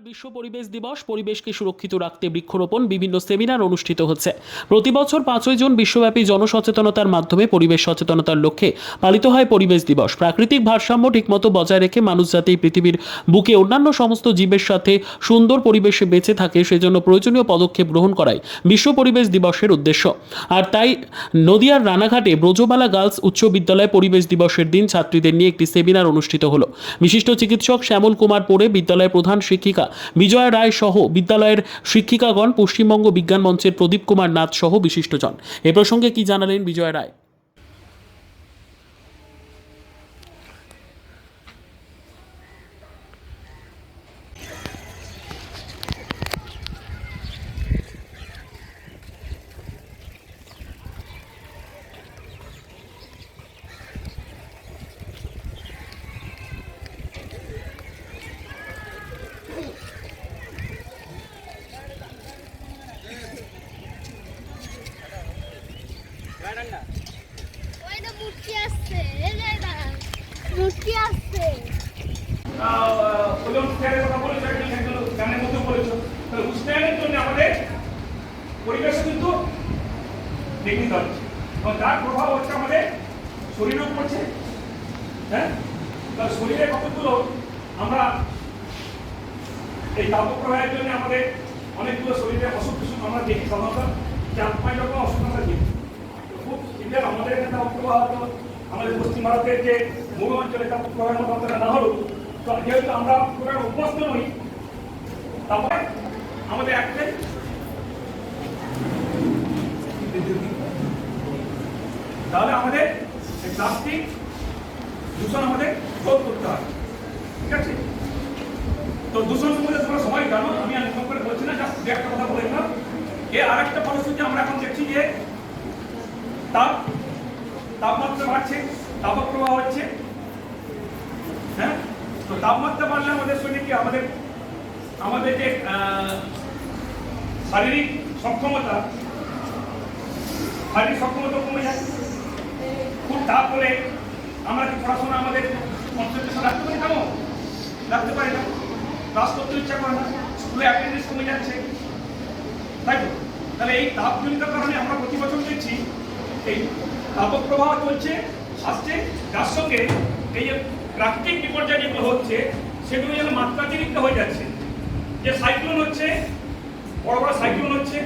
বুধবার বিশ্ব পরিবেশ দিবস, পরিবেশকে সুরক্ষিত রাখতে বৃক্ষরোপণ বিভিন্ন সেমিনার অনুষ্ঠিত হচ্ছে। প্রতি বছর পাঁচই জুন বিশ্বব্যাপী জনসচেতনতার মাধ্যমে পরিবেশ সচেতনতার লক্ষ্যে পালিত হয় পরিবেশ দিবস। প্রাকৃতিক ভারসাম্য ঠিকমতো বজায় রেখে মানুষ যাতে পৃথিবীর বুকে অন্যান্য সমস্ত জীবের সাথে সুন্দর পরিবেশে বেঁচে থাকে, সেজন্য প্রয়োজনীয় পদক্ষেপ গ্রহণ করাই বিশ্ব পরিবেশ দিবসের উদ্দেশ্য। আর তাই নদিয়ার রানাঘাটে ব্রজবালা গার্লস উচ্চ বিদ্যালয়ে পরিবেশ দিবসের দিন ছাত্রীদের নিয়ে একটি সেমিনার অনুষ্ঠিত হলো। বিশিষ্ট চিকিৎসক শ্যামল কুমার পোড়ে বিদ্যালয়ের প্রধান শিক্ষিকা বিজয়া রায় সহ বিদ্যালয়ের শিক্ষিকাগণ পশ্চিমবঙ্গ বিজ্ঞান মঞ্চের প্রদীপ কুমার নাথ সহ বিশিষ্টজন। এ প্রসঙ্গে কি জানালেন বিজয় রায় ওই তো মুটকি আসছে এই যে দাঁড়া তার শরীরেও পড়ছে হ্যাঁ? তাহলে শরীরে কতগুলো আমরা এই তাপপ্রবাহের জন্য আমাদের অনেকগুলো শরীরে অসুখ বিসুখ আমরা দেখি সাধারণত। চার পাঁচ রকম অসুখ আমরা দেখি, খুব আমাদের এখানে তাপপ্রবাহ তো আমাদের পশ্চিম ভারতের যে মরু অঞ্চলে তাপপ্রবাহের মতো অন্তরা না হলেও তো যেহেতু আমরা খুব অভ্যস্ত নই, তারপরে আমাদের একটাই তাহলে আমাদের প্লাস্টিক দূষণ আমাদের রোধ করতে হবে। ঠিক আছে? তো দূষণ সম্বন্ধে তোমরা সবাই জানো, আমি আর নতুন করে বলছি না, জাস্ট একটা কথা বলে দিলাম এর আরেকটা পরিস্থিতি আমরা এখন দেখছি যে তাপ তাপমাত্রা বাড়ছে, তাপপ্রবাহ হচ্ছে। হ্যাঁ? তো তাপমাত্রা বাড়লে আমাদের শরীরে কি আমাদের আমাদের যে শারীরিক সক্ষমতা শারীরিক সক্ষমতা কমে যায়। খুব তাপ হলে আমরা কি পড়াশোনা আমাদের কনসেন্ট্রেশন রাখতে পারি কেন রাখতে পারি না। ক্লাস করতে ইচ্ছা করে না। স্কুলে অ্যাটেন্ডেন্স কমে যাচ্ছে। তাই তো? তাহলে এই তাপজনিত কারণে আমরা প্রতি বছর দেখছি, এই তাপপ্রবাহ চলছে। আসছে যার সঙ্গে এই যে প্রাকৃতিক বিপর্যয় যেগুলো হচ্ছে সেগুলো যেন মাত্রাতিরিক্ত হয়ে যাচ্ছে। যে সাইক্লোন হচ্ছে বড় বড় সাইক্লোন হচ্ছে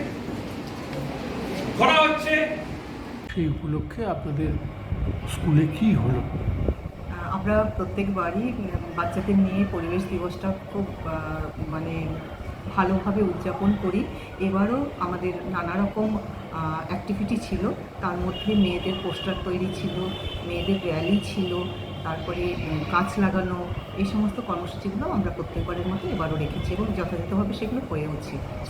খরা হচ্ছে। সেই উপলক্ষে আপনাদের স্কুলে কি হলো? আমরা প্রত্যেকবারই বাচ্চাদের নিয়ে পরিবেশ দিবসটা খুব মানে ভালোভাবে উদযাপন করি। এবারও আমাদের নানা রকম অ্যাক্টিভিটি ছিল, তার মধ্যে মেয়েদের পোস্টার তৈরি ছিল, মেয়েদের র্যালি ছিল, তারপরে গাছ লাগানো, এই সমস্ত কর্মসূচিগুলো আমরা প্রত্যেকবারের মতো এবারও রেখেছি এবং যথাযথভাবে সেগুলো হয়ে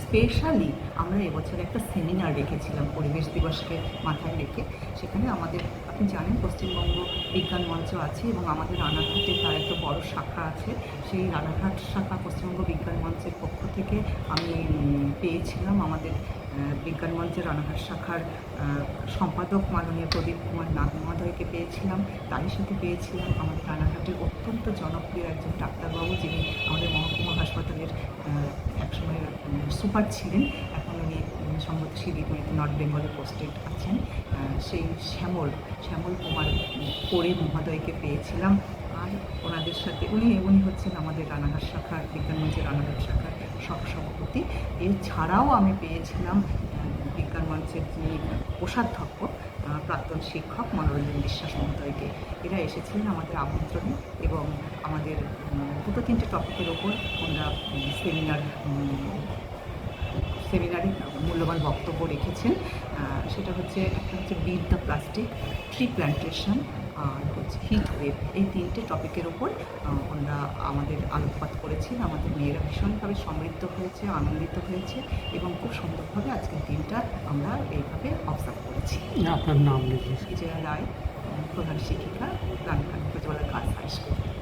স্পেশালি আমরা এবছর একটা সেমিনার রেখেছিলাম পরিবেশ দিবসকে মাথায় রেখে। সেখানে আমাদের, আপনি জানেন পশ্চিমবঙ্গ বিজ্ঞান মঞ্চ আছে এবং আমাদের রানাঘাটে তার একটা বড় শাখা আছে। সেই রানাঘাট শাখা পশ্চিমবঙ্গ বিজ্ঞান মঞ্চের পক্ষ থেকে আমি পেয়েছিলাম আমাদের বিজ্ঞান মঞ্চের রানাঘাট শাখার সম্পাদক মাননীয় প্রদীপ কুমার নাথ মহোদয়কে পেয়েছিলাম। তারই সাথে পেয়েছিলাম আমাদের রানাঘাটের অত্যন্ত জনপ্রিয় একজন ডাক্তারবাবু যিনি আমাদের মহকুমা হাসপাতালের আহ, একসময় সুপার ছিলেন। এখন উনি সম্ভবত শিলিগুড়িতে নর্থ বেঙ্গলে পোস্টেড আছেন। সেই শ্যামল শ্যামল কুমার কোরে মহোদয়কে পেয়েছিলাম। আর ওনাদের সাথে উনি উনি হচ্ছেন আমাদের রানাঘাট শাখার বিজ্ঞান মঞ্চের রানাঘাট শাখার সহ, সভাপতি। এছাড়াও আমি পেয়েছিলাম বিজ্ঞান মঞ্চের যিনি কোষাধ্যক্ষ প্রাক্তন শিক্ষক মনোরঞ্জন বিশ্বাস মহোদয়কে। এরা এসেছিলেন আমাদের আমন্ত্রণে এবং আমাদের দুটো তিনটে টপিকের ওপর ওনারা সেমিনার সেমিনারে মূল্যবান বক্তব্য রেখেছেন। সেটা হচ্ছে, একটা হচ্ছে beat the plastic tree plantation আর হচ্ছে হিট ওয়েভ এই তিনটে টপিকের ওপর আমরা ওনারা আমাদের আলোকপাত করেছেন আমাদের মেয়েরা ভীষণভাবে সমৃদ্ধ হয়েছে আনন্দিত হয়েছে এবং খুব সুন্দরভাবে আজকের দিনটা আমরা এইভাবে অবজার্ভ করেছি। আপনার নাম বিজয়া রায় প্রধান শিক্ষিকা গান প্রজ্বলা গার্লস হাই স্কুল